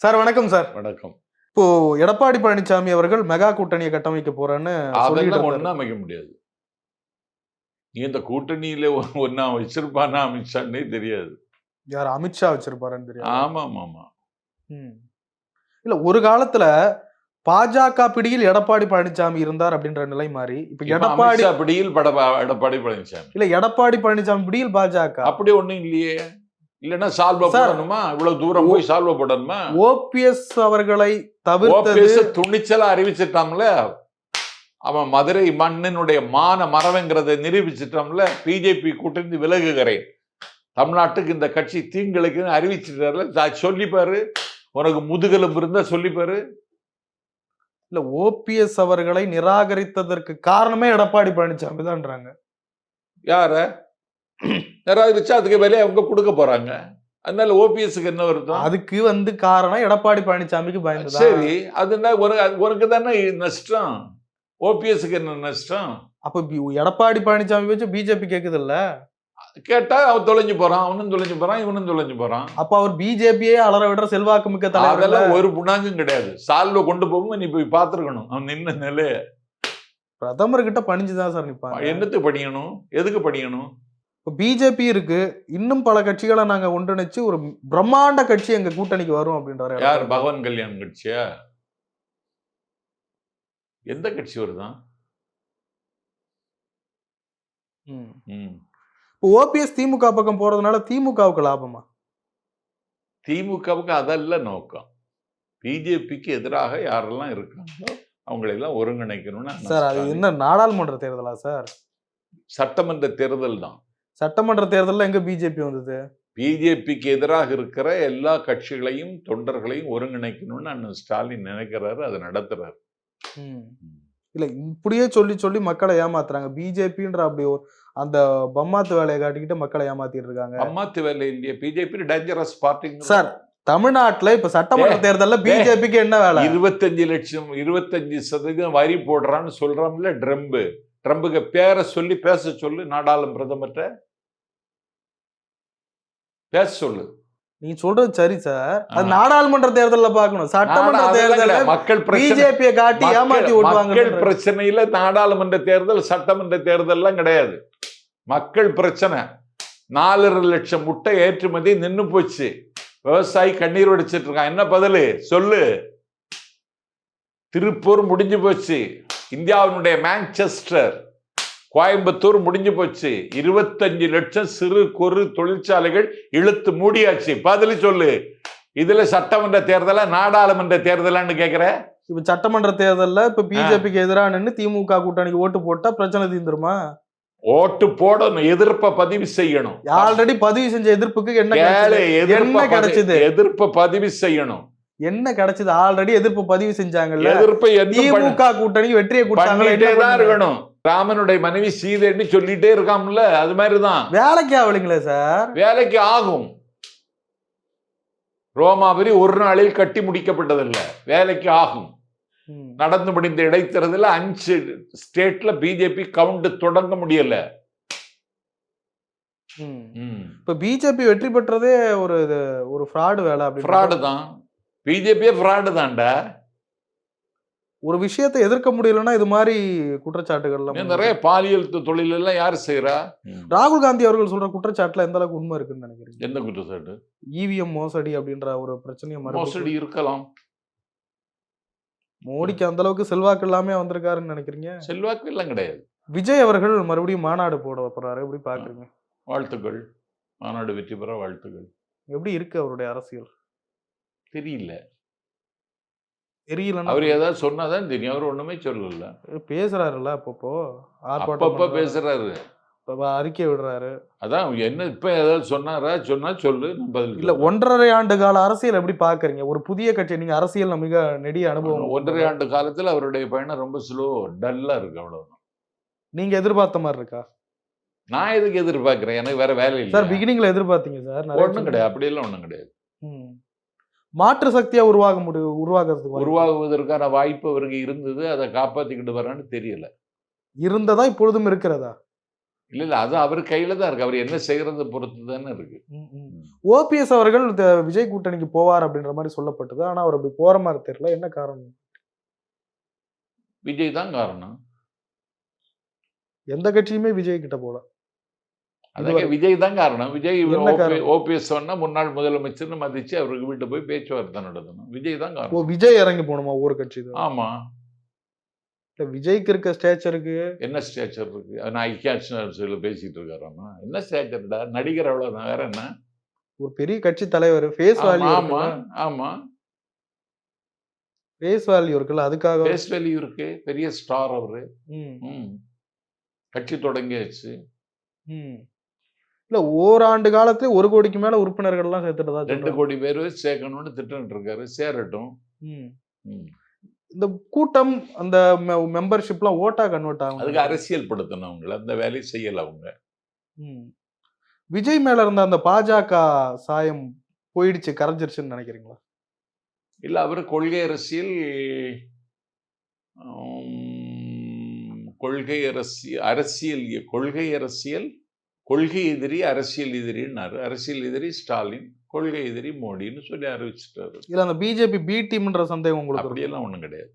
Sir வணக்கம் sir. வணக்கம். இப்போ எடப்பாடி பழனிசாமி அவர்கள் மெகா கூட்டணியை கட்டமைக்க போறேன்னு. ஒண்ணா அமைக்க முடியாது. நீ இந்த கூட்டணியில ஒ- ஒண்ணா வச்சிருப்பானா அமித்ஷான்னே தெரியாது. யார் அமித்ஷா வச்சிருப்பாருன்னு தெரியும் ஆமா ஆமா. இல்ல ஒரு காலத்துல பாஜக பிடியில் எடப்பாடி பழனிசாமி இருந்தார் அப்படின்ற நிலை மாறி இப்ப எடப்பாடி பிடியில் பட எடப்பாடி பழனிசாமி. இல்ல எடப்பாடி பழனிசாமி பிடியில் பாஜக. அப்படி ஒண்ணும் இல்லையே. இல்லைன்னா சால்வ போடணுமா? இவ்வளவு தூரம் போய் சால்வ போடணுமா? ஓபிஎஸ் அவர்களை தவிர்த்தது ஓபிஎஸ் துணிச்சலா அறிவிச்சிட்டான்ல அவன் மதுரை மண்ணினுடைய மான மரவங்கிறத நிரூபிச்சிட்டோம்ல? பிஜேபி கூட்டணி விலகுகிறேன். தமிழ்நாட்டுக்கு இந்த கட்சி தீங்கிழைக்குன்னு அறிவிச்சிட்டாருல? சொல்லிப்பாரு. உனக்கு முதுகெலும்பு இருந்தா சொல்லிப்பாரு. இல்ல ஓபிஎஸ் அவர்களை நிராகரித்ததற்கு காரணமே எடப்பாடி பழனிசாமி தான்றாங்க. யார? நிராகரிச்சா அதுக்கு விலையை அவங்க கொடுக்க போறாங்க. அதனால ஓபிஎஸ்க்கு என்ன வருத்தம்? அதுக்கு வந்து காரணம் எடப்பாடி பழனிசாமிக்கு பயந்துதான். சரி அதுனா உனக்கு தானே நஷ்டம்? ஓபிஎஸ்க்கு என்ன நஷ்டம்? அப்ப எடப்பாடி பழனிசாமி வச்சு பிஜேபி கேக்குது இல்ல கேட்டா அவன் தொலைஞ்சு போறான் அவனும் தொலைஞ்சு போறான் இவனும் தொலைஞ்சு போறான். அப்ப அவர் பிஜேபியே அலற விடுற செல்வாக்கு மிக்க தலைவர். அதெல்லாம் ஒரு புண்ணாங்கும் கிடையாது. சால்வ கொண்டு போகும் நீ போய் பாத்துருக்கணும் அவன் நின்ன நிலை பிரதமர் கிட்ட பணிஞ்சுதான் சார் நிப்பாங்க. என்னத்துக்கு படிக்கணும் எதுக்கு படிக்கணும் இப்ப பிஜேபி இருக்கு. இன்னும் பல கட்சிகளை நாங்க ஒன்றிணைச்சு ஒரு பிரம்மாண்ட கட்சி எங்க கூட்டணிக்கு வரும் அப்படின்றாரு யார்? பகவான் கல்யாண் கட்சியா? எந்த கட்சி வருதான். இப்போ ஓபிஎஸ் திமுக பக்கம் போறதுனால திமுகவுக்கு லாபமா? திமுகவுக்கு அதல்ல நோக்கம். பிஜேபிக்கு எதிராக யாரெல்லாம் இருக்காங்களோ அவங்களெல்லாம் ஒருங்கிணைக்கணும்னு சார் அது. என்ன நாடாளுமன்ற தேர்தலா சார்? சட்டமன்ற தேர்தல் தான். சட்டமன்ற தேர்தல்ல எங்க பிஜேபி வந்தது? பிஜேபிக்கு எதிராக இருக்கிற எல்லா கட்சிகளையும் தொண்டர்களையும் ஒருங்கிணைக்கணும்னு அண்ணன் ஸ்டாலின் நினைக்கிறாரு அதை நடத்துறாரு. இல்ல இப்படியே சொல்லி சொல்லி மக்களை ஏமாத்துறாங்க. பிஜேபின்ற அப்படி ஒரு- அந்த பம்மாத்து வேலையை காட்டிக்கிட்டு மக்களை ஏமாத்திட்டு இருக்காங்க. அம்மாத்து வேலை இல்லையே பிஜேபி டேஞ்சரஸ் பார்ட்டி சார் தமிழ்நாட்டுல இப்ப சட்டமன்ற தேர்தல்ல பிஜேபிக்கு என்ன வேலை? இருபத்தஞ்சு லட்சம் இருபத்தஞ்சு சதவீதம் வரி போடுறான்னு சொல்றான்ல ட்ரம்பு. ட்ரம்புக்கு பேரை சொல்லி பேச சொல்லு நாடாளும் பிரதமர்கிட்ட பேச சொல்லு. நீ சொல்றது சரி சார். அது. நாடாளுமன்ற தேர்தல்ல பாக்கணும் சட்டமன்ற தேர்தல்ல கிடையாது. மக்கள் பிஜேபியை காட்டி மக்கள்- ஏமாத்தி மக்கள் ஓட்டுவாங்க பிரச்சனையில நாடாளுமன்ற தேர்தல் சட்டமன்ற தேர்தல்லாம் கிடையாது. மக்கள் பிரச்சனை. நாலரை லட்சம் முட்டை ஏற்றுமதி நின்னு போச்சு. விவசாயி கண்ணீர் வடிச்சிட்டு இருக்கான். என்ன பதிலு? சொல்லு. திருப்பூர் முடிஞ்சு போச்சு. இந்தியாவினுடைய மான்செஸ்டர் கோயம்புத்தூர் முடிஞ்சு போச்சு. இருபத்தஞ்சு லட்சம் சிறு குறு தொழிற்சாலைகள் இழுத்து மூடியாச்சு. பதில் சொல்லு. இதுல சட்டமன்ற தேர்தலா நாடாளுமன்ற தேர்தலான்னு கேக்குற? இப்ப சட்டமன்ற தேர்தல்ல இப்ப பிஜேபிக்கு எதிராக நின்னு திமுக கூட்டணிக்கு ஓட்டு போட்டா பிரச்சனை தீந்துருமா ஓட்டு போடணும் எதிர்ப்ப பதிவு செய்யணும். ஆல்ரெடி பதிவு செஞ்ச எதிர்ப்புக்கு என்ன என்ன கிடைச்சது? எதிர்ப்ப பதிவு செய்யணும். என்ன கிடைச்சது? ஆல்ரெடி எதிர்ப்பு பதிவு செஞ்சாங்கல்ல. எதிர்ப்பை திமுக கூட்டணிக்கு வெற்றியை கொடுத்தாங்களா? இருக்கணும். ராமனுடைய மனைவி சீதைன்னு சொல்லிட்டே இருக்காம்ல அது மாதிரிதான். வேலைக்கு ஆகலைங்களே சார்? வேலைக்கு ஆகும். ரோமாபுரி ஒரு நாளில் கட்டி முடிக்கப்பட்டதில்லை. வேலைக்கு ஆகும். நடந்து முடிந்த இடைத்தேர்தலில் அஞ்சு ஸ்டேட்ல பிஜேபி கவுண்ட் தொடங்க முடியல. இப்ப பிஜேபி வெற்றி பெற்றதே ஒரு ஒரு ஃப்ராடு வேலை அப்படின்னு ஃப்ராடு தான் பிஜேபியே ஃப்ராடு தான்டா ஒரு விஷயத்தை எதிர்க்க முடியலன்னா இது மாதிரி குற்றச்சாட்டுகள்லாம் நிறைய பாலியல் தொழில் எல்லாம் யார் செய்யறா ராகுல் காந்தி அவர்கள் சொல்ற குற்றச்சாட்டுல எந்த அளவுக்கு உண்மை இருக்குன்னு நினைக்கிறீங்க? எந்த குற்றச்சாட்டு? இவிஎம் மோசடி அப்படின்ற ஒரு பிரச்சனையை மறுபடியும் மோசடி இருக்கலாம். மோடிக்கு அந்த அளவுக்கு செல்வாக்கு இல்லாம வந்திருக்காருன்னு நினைக்கிறீங்க? செல்வாக்கு எல்லாம் கிடையாது. விஜய் அவர்கள் மறுபடியும் மாநாடு போட போறாரு. எப்படி பாக்குறீங்க? வாழ்த்துக்கள். மாநாடு வெற்றி பெற வாழ்த்துக்கள். எப்படி இருக்கு அவருடைய அரசியல்? தெரியல. தெரியலன்னா அவர் ஏதாவது சொன்னாதான் தெரியும் அவர் ஒண்ணுமே சொல்லல. பேசுறாருல்ல அப்பப்போ அப்பப்ப. பேசுறாரு. அப்ப அறிக்கை விடுறாரு. அதான் என்ன இப்ப ஏதாவது சொன்னாரா சொன்னா சொல்லு பதில் இல்ல. ஒன்றரை ஆண்டு கால அரசியல் எப்படி பாக்குறீங்க? ஒரு புதிய கட்சி நீங்க அரசியல் மிக நெடிய அனுபவம் ஒன்றரை ஆண்டு காலத்துல அவருடைய பயணம் ரொம்ப ஸ்லோ டல்லா இருக்கு அவ்வளவுதான். நீங்க எதிர்பார்த்த மாதிரி இருக்கா? நான் எதுக்கு எதிர்பார்க்கிறேன்? எனக்கு வேற வேலை சார் இல்லை பிகினிங்ல எதிர்பார்த்தீங்க சார் ஒண்ணும் கிடையாது அப்படியெல்லாம் ஒண்ணும் கிடையாது. மாற்று சக்தியா உருவாக முடியும் உருவாகிறதுக்கு உருவாகுவதற்கான வாய்ப்பு அவருக்கு இருந்தது அதை காப்பாத்திக்கிட்டு வரான்னு தெரியல. இருந்ததா இப்பொழுதும் இருக்கிறதா? இல்ல இல்ல அது அவர் கையில தான் இருக்கு. அவர் என்ன செய்யறத பொறுத்து தானே இருக்கு. ஓபிஎஸ் அவர்கள் விஜய் கூட்டணிக்கு போவார் அப்படின்ற மாதிரி சொல்லப்பட்டது. ஆனா அவர் அப்படி போற மாதிரி தெரியல. என்ன காரணம்? விஜய் தான் காரணம். எந்த கட்சியுமே விஜய் கிட்ட போல. அதாங்க விஜய் தான் காரணம். விஜய்? ஓபிஎஸ் சொன்னா முன்னாள் முதலமைச்சர்னு மதிச்சு அவருக்கு வீட்டு போய் பேச்சுவார்த்தை நடத்தணும். விஜய் தான் காரணம். விஜய் இறங்கி போகணுமா ஒவ்வொரு கட்சி? ஆமா. இல்ல விஜய்க்கு இருக்க ஸ்டேச்சருக்கு என்ன ஸ்டேச்சர் இருக்கு? நான் ஐக்கிய பேசிட்டு இருக்காராமா என்ன ஸ்டேச்சர்டா நடிகர் அவ்வளவுதான். வேற என்ன? ஒரு பெரிய கட்சி தலைவர் ஃபேஸ் வேல்யூ ஆமா ஆமா. ஃபேஸ் வேல்யூ இருக்குல்ல அதுக்காக? பேஸ் வேல்யூ இருக்கு. பெரிய ஸ்டார் அவரு. கட்சி தொடங்கியாச்சு. ம். இல்ல ஓராண்டு காலத்துல ஒரு கோடிக்கு மேல உறுப்பினர்கள் எல்லாம் சேர்த்துட்டதா ரெண்டு. கோடி பேர் சேர்க்கணும்னு திட்டம் இருக்காரு சேரட்டும் ம். ம். இந்த கூட்டம் அந்த மெம்பர்ஷிப்லாம் ஓட்டா கன்வெர்ட் ஆகும் அதுக்கு அரசியல் படுத்தணும் அவங்கள அந்த வேலையை செய்யல அவங்க ம். விஜய் மேல இருந்த அந்த பாஜக சாயம் போயிடுச்சு கரைஞ்சிருச்சுன்னு நினைக்கிறீங்களா இல்ல அவர் கொள்கை அரசியல் கொள்கை அரசியல் அரசியல் கொள்கை அரசியல் கொள்கை எதிரி அரசியல் எதிரின்னாரு அரசியல் எதிரி ஸ்டாலின் கொள்கை எதிரி மோடின்னு சொல்லி அறிவிச்சிட்டாரு. இல்ல அந்த பிஜேபி பி டீம்ன்ற சந்தேகம் உங்களுக்கு? அப்படியெல்லாம் ஒண்ணும் கிடையாது.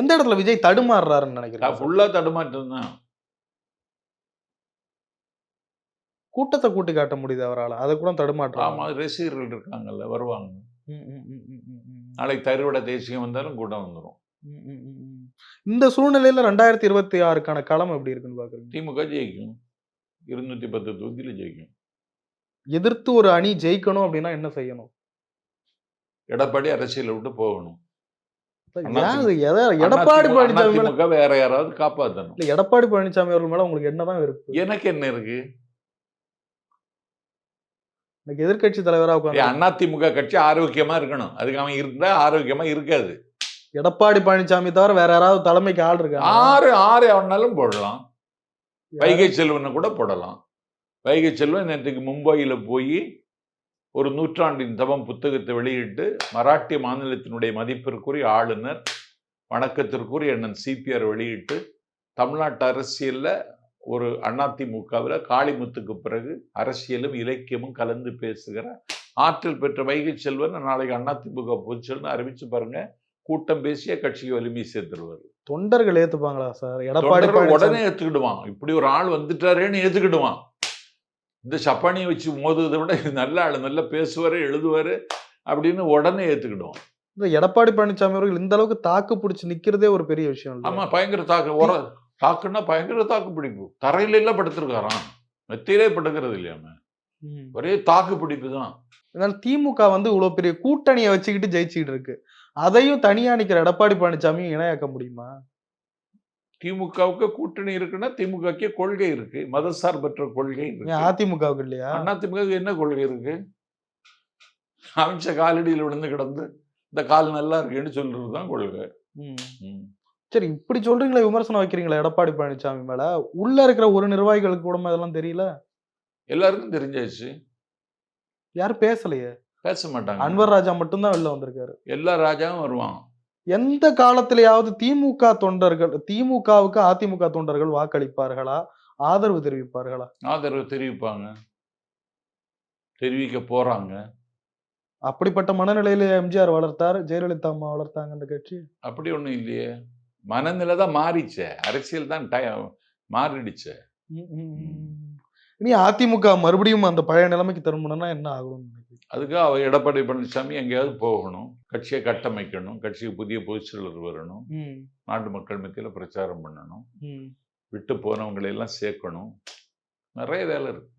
எந்த இடத்துல விஜய் தடுமாறுறாருன்னு நினைக்கிறேன் ஃபுல்லா தடுமாற்றம் தான் கூட்டத்தை கூட்டி காட்ட முடியுது அவரால். அதை கூட தடுமாற்றம். ஆமா ரசிகர்கள் இருக்காங்கல்ல வருவாங்க. நாளைக்கு தருவிட தேசியம் வந்தாலும் கூட வந்துடும். இந்த சூழ்நிலையில ரெண்டாயிரத்தி இருபத்தி ஆறுக்கான களம் எப்படி இருக்குன்னு பாக்குறீங்க? திமுக ஜெயிக்கும். இருநூத்தி பத்து தொகுதியில ஜெயிக்கும். எதிர்த்து ஒரு அணி ஜெயிக்கணும் அப்படின்னா என்ன செய்யணும்? எடப்பாடி அரசியலை விட்டு போகணும். எடப்பாடி பழனிசாமி வேற யாராவது காப்பாத்தணும். இல்ல எடப்பாடி பழனிசாமி அவர்கள் மேல உங்களுக்கு என்னதான் இருக்கு எனக்கு என்ன இருக்கு? எனக்கு எதிர்க்கட்சி தலைவரா உட்காந்து அதிமுக கட்சி ஆரோக்கியமா இருக்கணும். அதுக்கு அவன் இருந்தா ஆரோக்கியமா இருக்காது. எடப்பாடி பழனிசாமி தவிர வேற யாராவது தலைமைக்கு ஆள் இருக்காங்க ஆறு ஆறு அவனாலும் போடலாம். வைகை செல்வனை கூட போடலாம். வைகை செல்வன் நேற்றுக்கு மும்பையில் போய் ஒரு நூற்றாண்டின் தவம் புத்தகத்தை வெளியிட்டு மராட்டிய மாநிலத்தினுடைய மதிப்பிற்குரிய ஆளுநர் வணக்கத்திற்குரிய அண்ணன் சிபிஆர் வெளியிட்டு தமிழ்நாட்டு அரசியலில் ஒரு அதிமுகவில் காளிமுத்துக்கு பிறகு அரசியலும் இலக்கியமும் கலந்து பேசுகிற ஆற்றல் பெற்ற வைகை செல்வன் நாளைக்கு அதிமுக பொதுச்செல்னு அறிவிச்சு பாருங்க. கூட்டம் பேசிய கட்சிக்கு வலிமை சேர்த்துருவார் தொண்டர்கள் ஏத்துப்பாங்களா சார்? எடப்பாடி உடனே ஏத்துக்கிடுவான். இப்படி ஒரு ஆள் வந்துட்டாரேன்னு ஏத்துக்கிடுவான். இந்த சப்பானியை வச்சு மோதுவதை விட நல்ல ஆளு நல்லா பேசுவாரு எழுதுவாரு அப்படின்னு உடனே ஏத்துக்கிடுவான். இந்த எடப்பாடி பழனிசாமி அவர்கள் இந்த அளவுக்கு தாக்கு பிடிச்சு நிக்கிறதே ஒரு பெரிய விஷயம்? ஆமா பயங்கர தாக்கு. உர தாக்குன்னா பயங்கர தாக்கு பிடிப்பு. தரையில எல்லாம் படுத்திருக்காராம். மெத்தையிலே படுக்கிறது இல்லையாம. ஒரே தாக்கு பிடிப்பு தான். அதனால திமுக வந்து இவ்வளவு பெரிய கூட்டணியை வச்சுக்கிட்டு ஜெயிச்சுக்கிட்டு இருக்கு. அதையும் தனியா நிக்கிற எடப்பாடி பழனிசாமியும் இணையாக்க முடியுமா? திமுகவுக்கு கூட்டணி இருக்குன்னா திமுகக்கே கொள்கை இருக்கு. மதசார்பற்ற கொள்கை அதிமுகவுக்கு இல்லையா? அதிமுக என்ன கொள்கை இருக்கு? அமித்ஷா காலடியில் விழுந்து கிடந்து இந்த கால் நல்லா இருக்குன்னு சொல்றது தான் கொள்கை. சரி இப்படி சொல்றீங்களே விமர்சனம் வைக்கிறீங்களா எடப்பாடி பழனிசாமி மேல? உள்ள இருக்கிற ஒரு நிர்வாகிகளுக்கு கூட இதெல்லாம் தெரியல? எல்லாருக்கும் தெரிஞ்சாச்சு. யாரும் பேசலையே? பேச மாட்டாங்க. அன்வர் ராஜா மட்டும்தான் வெளில வந்திருக்காரு. எல்லா ராஜாவும் வருவான் எந்த காலத்திலேயாவது திமுக தொண்டர்கள் திமுகவுக்கு அதிமுக தொண்டர்கள் வாக்களிப்பார்களா? ஆதரவு தெரிவிப்பார்களா? ஆதரவு தெரிவிப்பாங்க. தெரிவிக்க போறாங்க. அப்படிப்பட்ட மனநிலையில எம்ஜிஆர் வளர்த்தார் ஜெயலலிதா அம்மா வளர்த்தாங்க அந்த கட்சி. அப்படி ஒண்ணும் இல்லையே. மனநிலை தான் மாறிச்சே. அரசியல் தான் மாறிடுச்சே. இனி அதிமுக மறுபடியும் அந்த பழைய நிலைமைக்கு திரும்பணும்னா என்ன ஆகும் அதுக்கு அவ எடப்பாடி பழனிசாமி எங்கேயாவது போகணும் கட்சியை கட்டமைக்கணும் கட்சிக்கு புதிய பொதுச்செயலர் வரணும் நாட்டு மக்கள் மத்தியில் பிரச்சாரம் பண்ணணும் விட்டு போனவங்களை எல்லாம் சேர்க்கணும். நிறைய வேலை இருக்கு.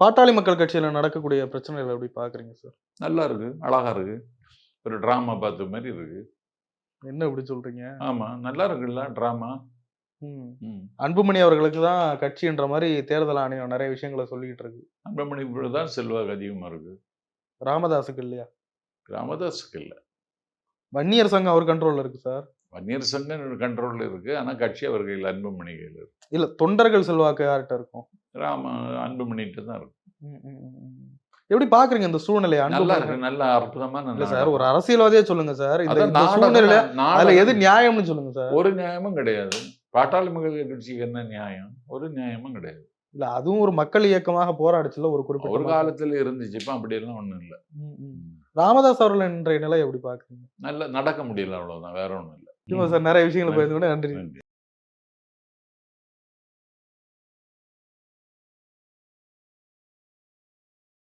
பாட்டாளி மக்கள் கட்சியில நடக்கக்கூடிய பிரச்சனைகளை எப்படி பாக்குறீங்க சார்? நல்லா இருக்கு. அழகா இருக்கு. ஒரு டிராமா பார்த்த மாதிரி இருக்கு. என்ன இப்படி சொல்றீங்க? ஆமா. நல்லா இருக்குல்ல டிராமா. அன்புமணி அவர்களுக்கு தான் கட்சின்ற மாதிரி தேர்தல் ஆணையம் நிறைய விஷயங்களை சொல்லிட்டு இருக்கு. அன்பமணி தான் செல்வாக்கு அதிகமா இருக்கு. ராமதாஸுக்கு இல்லையா? ராமதாஸுக்கு இல்லை. வன்னியர் சங்கம் அவர் கண்ட்ரோல்ல இருக்கு சார். வன்னியர் சங்கம் கண்ட்ரோல்ல இருக்கு. ஆனா கட்சி அவர் கையில் அன்புமணி கையில் இருக்கு. இல்ல தொண்டர்கள் செல்வாக்கு யார்கிட்ட இருக்கும்? ராம அன்புமணிட்டு தான் இருக்கு. ம், ம், ம், ம். எப்படி பாக்குறீங்க இந்த சூழ்நிலை நல்லா நல்ல அற்புதமான இல்ல சார். ஒரு அரசியல்வாதியே சொல்லுங்க சார். இந்த நாடகம். அதுல எது நியாயம்னு சொல்லுங்க சார். ஒரு நியாயமும் கிடையாது. பாட்டாளி மக்கள் கட்சிக்கு என்ன நியாயம்? ஒரு நியாயமும் கிடையாது. இல்ல அதுவும் ஒரு மக்கள் இயக்கமாக போராடுச்சுல ஒரு குறிப்பிட்ட ஒரு. காலத்துல இருந்துச்சு இப்ப அப்படி எல்லாம் ஒண்ணும் இல்லை. ராமதாஸ் அவர்கள் இன்றைய நிலை எப்படி பாக்குறீங்க நல்ல நடக்க முடியல அவ்வளவுதான் வேற ஒண்ணும் இல்லை. சார் நிறைய விஷயங்களை நன்றி. நன்றி.